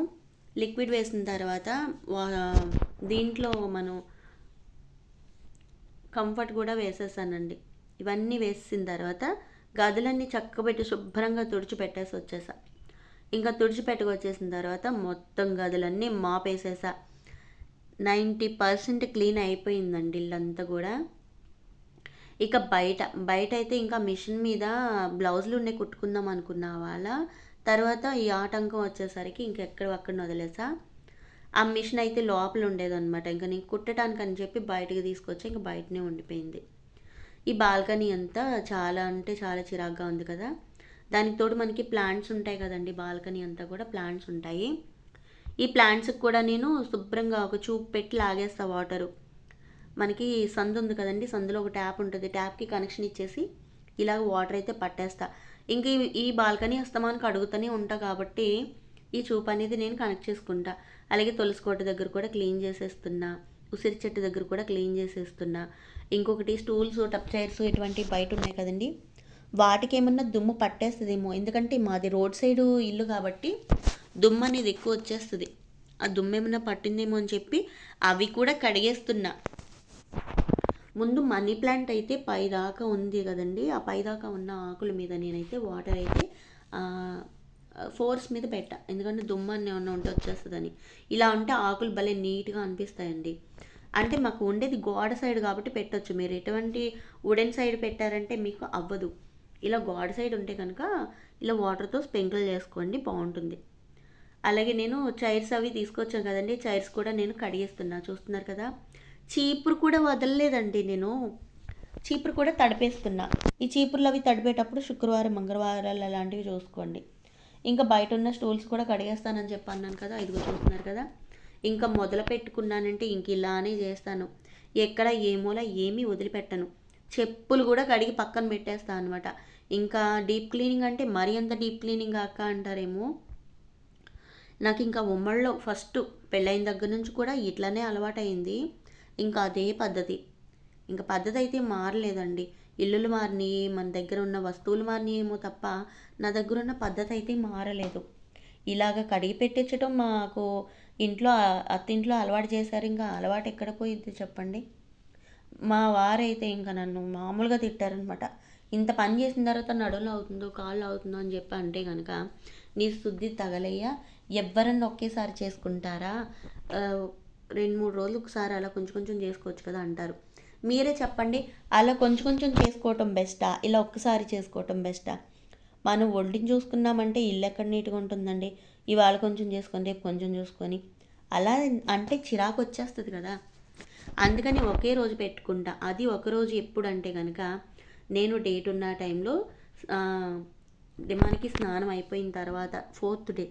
లిక్విడ్ వేసిన తర్వాత దీంట్లో మనం కంఫర్ట్ కూడా వేసేసానండి. ఇవన్నీ వేసిన తర్వాత గదులన్నీ చక్కబెట్టి శుభ్రంగా తుడిచి పెట్టేసి వచ్చేసా. ఇంకా తుడిచి పెట్టుకొచ్చేసిన తర్వాత మొత్తం గదులన్నీ మాపేసేసా. నైంటీ పర్సెంట్ క్లీన్ అయిపోయిందండి ఇల్లంతా కూడా. ఇక బయట బయట అయితే ఇంకా మిషన్ మీద బ్లౌజులు ఉన్నాయి కుట్టుకుందాం అనుకున్న వాళ్ళ. తర్వాత ఈ ఆటంకం వచ్చేసరికి ఇంకెక్కడ అక్కడ వదిలేసా. ఆ మిషన్ అయితే లోపల ఉండేదన్నమాట. ఇంకా నేను కుట్టడానికి అని చెప్పి బయటకు తీసుకొచ్చి ఇంకా బయటనే ఉండిపోయింది. ఈ బాల్కనీ అంతా చాలా అంటే చాలా చిరాగ్గా ఉంది కదా. దానికి తోడు మనకి ప్లాంట్స్ ఉంటాయి కదండి. బాల్కనీ అంతా కూడా ప్లాంట్స్ ఉంటాయి. ఈ ప్లాంట్స్కి కూడా నేను శుభ్రంగా ఒక చూపు పెట్టి లాగేస్తా వాటరు. మనకి సందు ఉంది కదండి. సందులో ఒక ట్యాప్ ఉంటుంది. ట్యాప్కి కనెక్షన్ ఇచ్చేసి ఇలాగ వాటర్ అయితే పట్టేస్తా. ఇంకా ఈ- ఈ బాల్కనీ అస్తమానికి అడుగుతూనే ఉంటా కాబట్టి ఈ చూపు అనేది నేను కనెక్ట్ చేసుకుంటా. అలాగే తులసి కోట దగ్గర కూడా క్లీన్ చేసేస్తున్నా. ఉసిరి చెట్టు దగ్గర కూడా క్లీన్ చేసేస్తున్నా. ఇంకొకటి స్టూల్స్ టప్ చైర్స్ ఇటువంటి బయట ఉన్నాయి కదండి. వాటికి ఏమన్నా దుమ్ము పట్టేస్తుందేమో. ఎందుకంటే మాది రోడ్ సైడ్ ఇల్లు కాబట్టి దుమ్ము అనేది ఎక్కువ వచ్చేస్తుంది. ఆ దుమ్ము ఏమన్నా పట్టిందేమో అని చెప్పి అవి కూడా కడిగేస్తున్నా. ముందు మనీ ప్లాంట్ అయితే పైదాకా ఉంది కదండి. ఆ పైదాకా ఉన్న ఆకుల మీద నేనైతే వాటర్ అయితే ఫోర్స్ మీద పెట్టా. ఎందుకంటే దుమ్మాన్ని ఏమన్నా ఉంటే వచ్చేస్తుందని. ఇలా ఉంటే ఆకులు భలే నీట్గా అనిపిస్తాయండి. అంటే మాకు ఉండేది గోడ సైడ్ కాబట్టి పెట్టొచ్చు. మీరు ఎటువంటి వుడెన్ సైడ్ పెట్టారంటే మీకు అవ్వదు. ఇలా గోడ సైడ్ ఉంటే కనుక ఇలా వాటర్తో స్ప్రింకిల్ చేసుకోండి బాగుంటుంది. అలాగే నేను చైర్స్ అవి తీసుకొచ్చాను కదండి. చైర్స్ కూడా నేను కడిగేస్తున్నా. చూస్తున్నారు కదా? చీపురు కూడా వదలలేదండి నేను. చీపురు కూడా తడిపేస్తున్నా. ఈ చీపుర్లు అవి తడిపేటప్పుడు శుక్రవారం మంగళవారాలు అలాంటివి చూసుకోండి. ఇంకా బయట ఉన్న స్టూల్స్ కూడా కడిగేస్తానని చెప్పన్నాను కదా. ఇదిగో చూస్తున్నారు కదా? ఇంకా మొదలు పెట్టుకున్నానంటే ఇంక ఇలానే చేస్తాను. ఎక్కడ ఏమోలా ఏమీ వదిలిపెట్టను. చెప్పులు కూడా కడిగి పక్కన పెట్టేస్తాను అనమాట ఇంకా డీప్ క్లీనింగ్ అంటే మరీ అంత డీప్ క్లీనింగ్ అక్క అంటారేమో? నాకు ఇంకా ఉమ్మడిలో ఫస్ట్ పెళ్ళైన దగ్గర నుంచి కూడా ఇట్లానే అలవాటైంది. ఇంకా అదే పద్ధతి. ఇంకా పద్ధతి అయితే మారలేదండి. ఇల్లులు మారినాయి మన దగ్గర ఉన్న వస్తువులు మారినాయేమో తప్ప నా దగ్గర ఉన్న పద్ధతి అయితే మారలేదు. ఇలాగ కడిగి పెట్టించడం మాకు ఇంట్లో అత్తింట్లో అలవాటు చేశారు. ఇంకా అలవాటు ఎక్కడ పోయింది చెప్పండి. మా వారైతే ఇంకా నన్ను మామూలుగా తిట్టారనమాట. ఇంత పని చేసిన తర్వాత నడులు అవుతుందో కాళ్ళు అవుతుందో అని చెప్పి అంటే కనుక నీ శుద్ధి తగలయ్యా. ఎవ్వరన్నా ఒకేసారి చేసుకుంటారా? రెండు మూడు రోజులు ఒకసారి అలా కొంచెం కొంచెం చేసుకోవచ్చు కదా అంటారు. మీరే చెప్పండి. అలా కొంచెం కొంచెం చేసుకోవటం బెస్టా? ఇలా ఒక్కసారి చేసుకోవటం బెస్టా? మనం ఒంటిని చూసుకున్నామంటే ఇల్లు ఎక్కడ నీట్గా ఉంటుందండి? ఇవాళ కొంచెం చేసుకొని రేపు కొంచెం చూసుకొని. అలా అంటే చిరాకు వచ్చేస్తుంది కదా. అందుకని ఒకే రోజు పెట్టుకుంటా. అది ఒక రోజు ఎప్పుడు అంటే కనుక నేను డేట్ ఉన్న టైంలో మనకి స్నానం అయిపోయిన తర్వాత ఫోర్త్ డే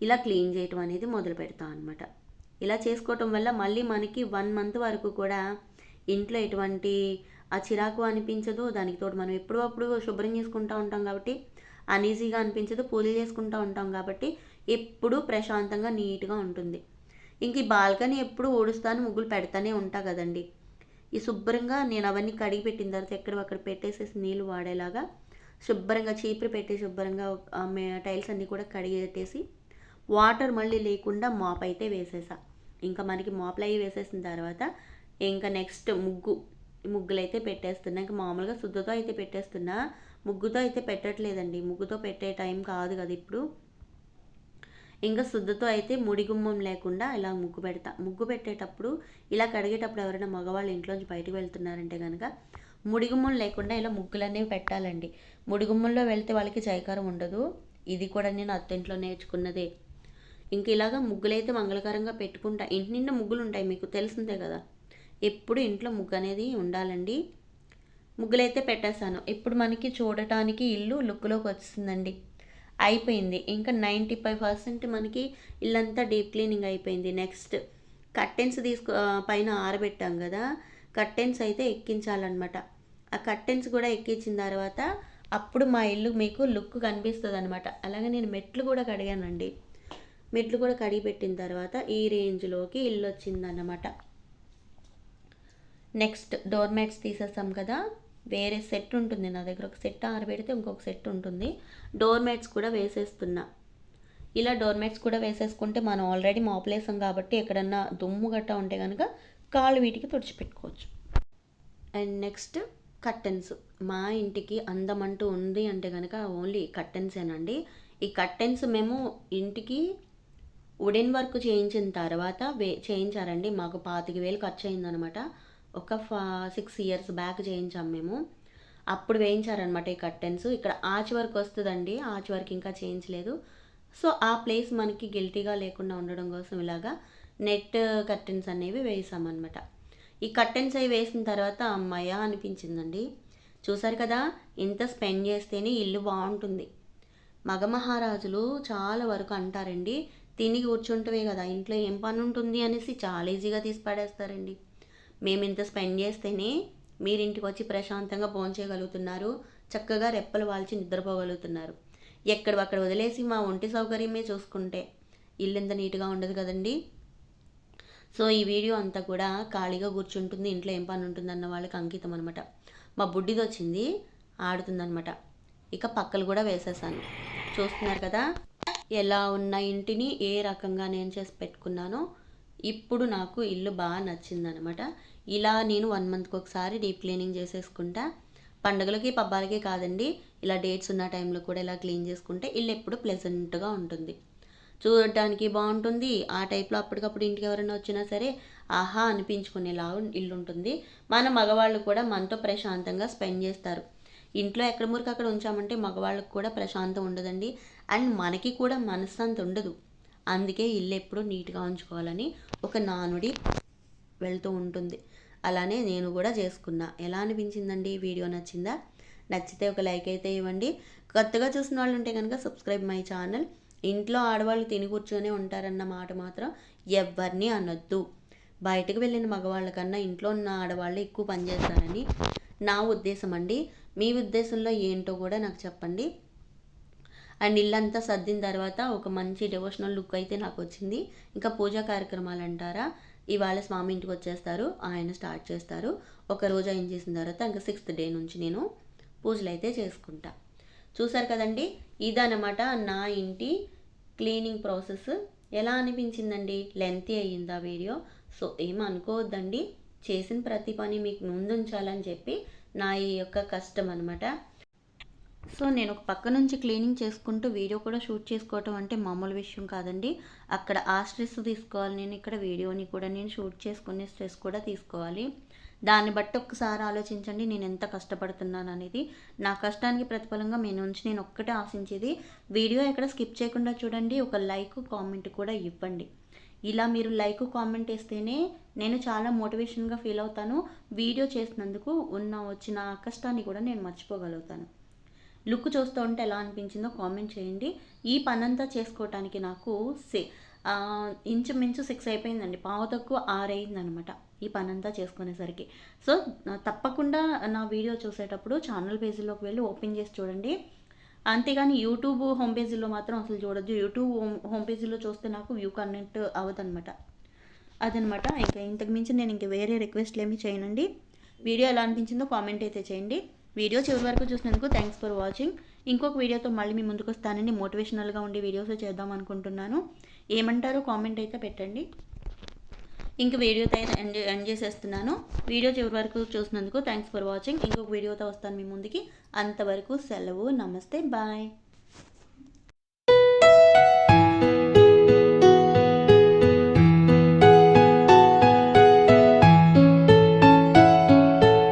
ఇలా క్లీన్ చేయటం అనేది మొదలు పెడతాం అనమాట ఇలా చేసుకోవటం వల్ల మళ్ళీ మనకి వన్ మంత్ వరకు కూడా ఇంట్లో ఎటువంటి ఆ చిరాకు అనిపించదు దానికి తోడు మనం ఎప్పుడప్పుడు శుభ్రం చేసుకుంటూ ఉంటాం కాబట్టి అనీజీగా అనిపించదు పూజలు చేసుకుంటూ ఉంటాం కాబట్టి ఎప్పుడూ ప్రశాంతంగా నీట్గా ఉంటుంది. ఇంక ఈ బాల్కనీ ఎప్పుడు ఊడుస్తాను ముగ్గులు పెడతానే ఉంటా కదండి. ఈ శుభ్రంగా నేను అవన్నీ కడిగి పెట్టిన తర్వాత ఎక్కడ అక్కడ పెట్టేసేసి నీళ్ళు వాడేలాగా శుభ్రంగా చీపురు పెట్టి శుభ్రంగా టైల్స్ అన్నీ కూడా కడిగి పెట్టేసి వాటర్ మళ్ళీ లేకుండా మాప్ అయితే వేసేసా. ఇంకా మనకి మాప్లు అవి వేసేసిన తర్వాత ఇంకా నెక్స్ట్ ముగ్గు ముగ్గులు అయితే పెట్టేస్తున్నా. ఇంకా మామూలుగా శుద్ధతో అయితే పెట్టేస్తున్నా. ముగ్గుతో అయితే పెట్టట్లేదండి. ముగ్గుతో పెట్టే టైం కాదు కదా ఇప్పుడు. ఇంకా శుద్ధతో అయితే ముడి గుమ్మం లేకుండా ఇలా ముగ్గు పెడతా. ముగ్గు పెట్టేటప్పుడు ఇలా కడిగేటప్పుడు ఎవరైనా మగవాళ్ళు ఇంట్లోంచి బయటకు వెళ్తున్నారంటే కనుక ముడి గుమ్మం లేకుండా ఇలా ముగ్గులు అనేవి పెట్టాలండి. ముడి గుమ్మంలో వెళ్తే వాళ్ళకి జయకారం ఉండదు. ఇది కూడా నేను అత్తింట్లో నేర్చుకున్నదే. ఇంక ఇలాగా ముగ్గులైతే మంగళకరంగా పెట్టుకుంటా. ఇంటి నిండా ముగ్గులు ఉంటాయి మీకు తెలిసిందే కదా. ఎప్పుడు ఇంట్లో ముగ్గు అనేది ఉండాలండి. ముగ్గులైతే పెట్టేశాను. ఇప్పుడు మనకి చూడటానికి ఇల్లు లుక్లోకి వచ్చిందండి అయిపోయింది. ఇంకా నైంటీ ఫైవ్ పర్సెంట్ మనకి ఇల్లంతా డీప్ క్లీనింగ్ అయిపోయింది. నెక్స్ట్ కర్టెన్స్ తీసుకు పైన ఆరబెట్టాం కదా కర్టెన్స్ అయితే ఎక్కించాలన్నమాట. ఆ కర్టెన్స్ కూడా ఎక్కించిన తర్వాత అప్పుడు మా ఇల్లు మీకు లుక్ కనిపిస్తుంది అనమాట అలాగే నేను మెట్లు కూడా కడిగానండి. మెట్లు కూడా కడిగి పెట్టిన తర్వాత ఈ రేంజ్లోకి ఇల్లు వచ్చిందన్నమాట. నెక్స్ట్ డోర్ మ్యాట్స్ తీసేస్తాం కదా వేరే సెట్ ఉంటుంది. నా దగ్గర ఒక సెట్ ఆరబెడితే ఇంకొక సెట్ ఉంటుంది. డోర్ మ్యాట్స్ కూడా వేసేస్తున్నా. ఇలా డోర్ మ్యాట్స్ కూడా వేసేసుకుంటే మనం ఆల్రెడీ మాపులేసాం కాబట్టి ఎక్కడన్నా దుమ్ము గట్ట ఉంటే కనుక కాళ్ళు వీటికి తుడిచిపెట్టుకోవచ్చు. అండ్ నెక్స్ట్ కర్టెన్స్ మా ఇంటికి అందం అంటూ ఉంది అంటే కనుక ఓన్లీ కర్టెన్సేనండి ఈ కర్టెన్స్ మేము ఇంటికి వుడెన్ వర్క్ చేయించిన తర్వాత వే చేయించారండి. మాకు పాతిక వేలు ఖర్చు అయిందనమాట ఒక ఫా సిక్స్ ఇయర్స్ బ్యాక్ చేయించాం మేము. అప్పుడు వేయించారనమాట ఈ కర్టెన్స్ ఇక్కడ ఆచ్ వర్క్ వస్తుందండి. ఆచ్ వర్క్ ఇంకా చేయించలేదు. సో ఆ ప్లేస్ మనకి గిల్టీగా లేకుండా ఉండడం కోసం ఇలాగా నెట్ కర్టెన్స్ అనేవి వేసామన్నమాట. ఈ కర్టెన్స్ అవి వేసిన తర్వాత అమ్మాయ అనిపించిందండి. చూసారు కదా ఇంత స్పెండ్ చేస్తేనే ఇల్లు బాగుంటుంది. మగ మహారాజులు చాలా వరకు అంటారండి తిని కూర్చుంటవే కదా ఇంట్లో ఏం పని ఉంటుంది అనేసి చాలా ఈజీగా తీసి పడేస్తారండి. మేము ఇంత స్పెండ్ చేస్తేనే మీరు ఇంటికి వచ్చి ప్రశాంతంగా భోంచేయగలుగుతున్నారు చక్కగా రెప్పలు వాల్చి నిద్రపోగలుగుతున్నారు. ఎక్కడ అక్కడ వదిలేసి మా ఒంటి సౌకర్యమే చూసుకుంటే ఇల్లు ఎంత నీట్గా ఉండదు కదండి. సో ఈ వీడియో అంతా కూడా ఖాళీగా కూర్చుంటుంది. ఇంట్లో ఏం పని ఉంటుంది అన్న వాళ్ళకి అంకితం అనమాట మా బుడ్డిది వచ్చింది ఆడుతుందనమాట ఇక పక్కలు కూడా వేసేసాను. చూస్తున్నారు కదా? ఎలా ఉన్న ఇంటిని ఏ రకంగా నేను చేసి పెట్టుకున్నానో ఇప్పుడు నాకు ఇల్లు బాగా నచ్చిందనమాట. ఇలా నేను వన్ మంత్కి ఒకసారి డీప్ క్లీనింగ్ చేసేసుకుంటా. పండుగలకి పబ్బాలకి కాదండి ఇలా డేట్స్ ఉన్న టైంలో కూడా ఇలా క్లీన్ చేసుకుంటే ఇల్లు ఎప్పుడు ప్లెజెంట్గా ఉంటుంది. చూడటానికి బాగుంటుంది. ఆ టైప్లో అప్పటికప్పుడు ఇంటికి ఎవరైనా వచ్చినా సరే ఆహా అనిపించుకునేలా ఇల్లు ఉంటుంది మన మగవాళ్ళు కూడా మనతో ప్రశాంతంగా స్పెండ్ చేస్తారు. ఇంట్లో ఎక్కడ మురికి అక్కడ ఉంచామంటే మగవాళ్ళకి కూడా ప్రశాంతం ఉండదండి. అండ్ మనకి కూడా మనశ్శాంతి ఉండదు. అందుకే ఇల్లు ఎప్పుడూ నీట్గా ఉంచుకోవాలని ఒక నానుడి వెళ్తూ ఉంటుంది. అలానే నేను కూడా చేసుకున్నా. ఎలా అనిపించిందండి? వీడియో నచ్చిందా? నచ్చితే ఒక లైక్ అయితే ఇవ్వండి. కొత్తగా చూసిన వాళ్ళు ఉంటే కనుక సబ్స్క్రైబ్ మై ఛానల్. ఇంట్లో ఆడవాళ్ళు తిని కూర్చొని ఉంటారన్న మాట మాత్రం ఎవరిని అనొద్దు. బయటకు వెళ్ళిన మగవాళ్ళకన్నా ఇంట్లో ఉన్న ఆడవాళ్ళు ఎక్కువ పనిచేస్తారని నా ఉద్దేశం అండి మీ ఉద్దేశంలో ఏంటో కూడా నాకు చెప్పండి. అండ్ ఇల్లంతా సర్దిన తర్వాత ఒక మంచి డివోషనల్ లుక్ అయితే నాకు వచ్చింది. ఇంకా పూజా కార్యక్రమాలు అంటారా? ఇవాళ స్వామి ఇంటికి వచ్చేస్తారు. ఆయన స్టార్ట్ చేస్తారు. ఒక రోజు ఆయన చేసిన తర్వాత ఇంకా సిక్స్త్ డే నుంచి నేను పూజలు అయితే చేసుకుంటా. చూసారు కదండి? ఇదనమాట నా ఇంటి క్లీనింగ్ ప్రాసెస్ ఎలా అనిపించిందండి? లెంతీ అయ్యిందా వీడియో సో ఏం అనుకోవద్దండి. చేసిన ప్రతి పని మీకు ముందుంచాలని చెప్పి నా ఈ యొక్క కష్టం అనమాట సో నేను ఒక పక్క నుంచి క్లీనింగ్ చేసుకుంటూ వీడియో కూడా షూట్ చేసుకోవటం అంటే మామూలు విషయం కాదండి. అక్కడ ఆ స్ట్రెస్ తీసుకోవాలి నేను ఇక్కడ వీడియోని కూడా నేను షూట్ చేసుకునే స్ట్రెస్ కూడా తీసుకోవాలి. దాన్ని బట్టి ఒక్కసారి ఆలోచించండి నేను ఎంత కష్టపడుతున్నాను అనేది. నా కష్టానికి ప్రతిఫలంగా మీ నుంచి నేను ఒక్కటే ఆశించేది వీడియో ఎక్కడ స్కిప్ చేయకుండా చూడండి ఒక లైక్ కామెంట్ కూడా ఇవ్వండి. ఇలా మీరు లైక్ కామెంట్ వేస్తేనే నేను చాలా మోటివేషన్గా ఫీల్ అవుతాను. వీడియో చేసినందుకు ఉన్న వచ్చిన కష్టాన్ని కూడా నేను మర్చిపోగలుగుతాను. లుక్ చూస్తూ ఉంటే ఎలా అనిపించిందో కామెంట్ చేయండి. ఈ పనంతా చేసుకోవటానికి నాకు సే ఇంచుమించు సిక్స్ అయిపోయిందండి. పావు తక్కువ ఆరు అయిందనమాట ఈ పనంతా చేసుకునేసరికి. సో తప్పకుండా నా వీడియో చూసేటప్పుడు ఛానల్ పేజీలోకి వెళ్ళి ఓపెన్ చేసి చూడండి. అంతేగాని యూట్యూబ్ హోమ్ పేజీలో మాత్రం అసలు చూడొద్దు. యూట్యూబ్ హోమ్ పేజీలో చూస్తే నాకు వ్యూ కనెక్ట్ అవ్వదనమాట అదనమాట ఇంకా ఇంతకుమించి నేను ఇంక వేరే రిక్వెస్ట్లు ఏమి చేయనండి. వీడియో ఎలా అనిపించిందో కామెంట్ అయితే చేయండి. వీడియో చివరి వరకు చూసినందుకు థ్యాంక్స్ ఫర్ వాచింగ్ ఇంకొక వీడియోతో మళ్ళీ మీ ముందుకు వస్తానండి. మోటివేషనల్గా ఉండే వీడియోస్ చేద్దాం అనుకుంటున్నాను. ఏమంటారో కామెంట్ అయితే పెట్టండి. ఇంక వీడియోతో అయితే ఎండ్ ఎండ్ చేసేస్తున్నాను. వీడియో చివరి వరకు చూసినందుకు థ్యాంక్స్ ఫర్ వాచింగ్ ఇంకొక వీడియోతో వస్తాను మీ ముందుకి. అంతవరకు సెలవు. నమస్తే. బాయ్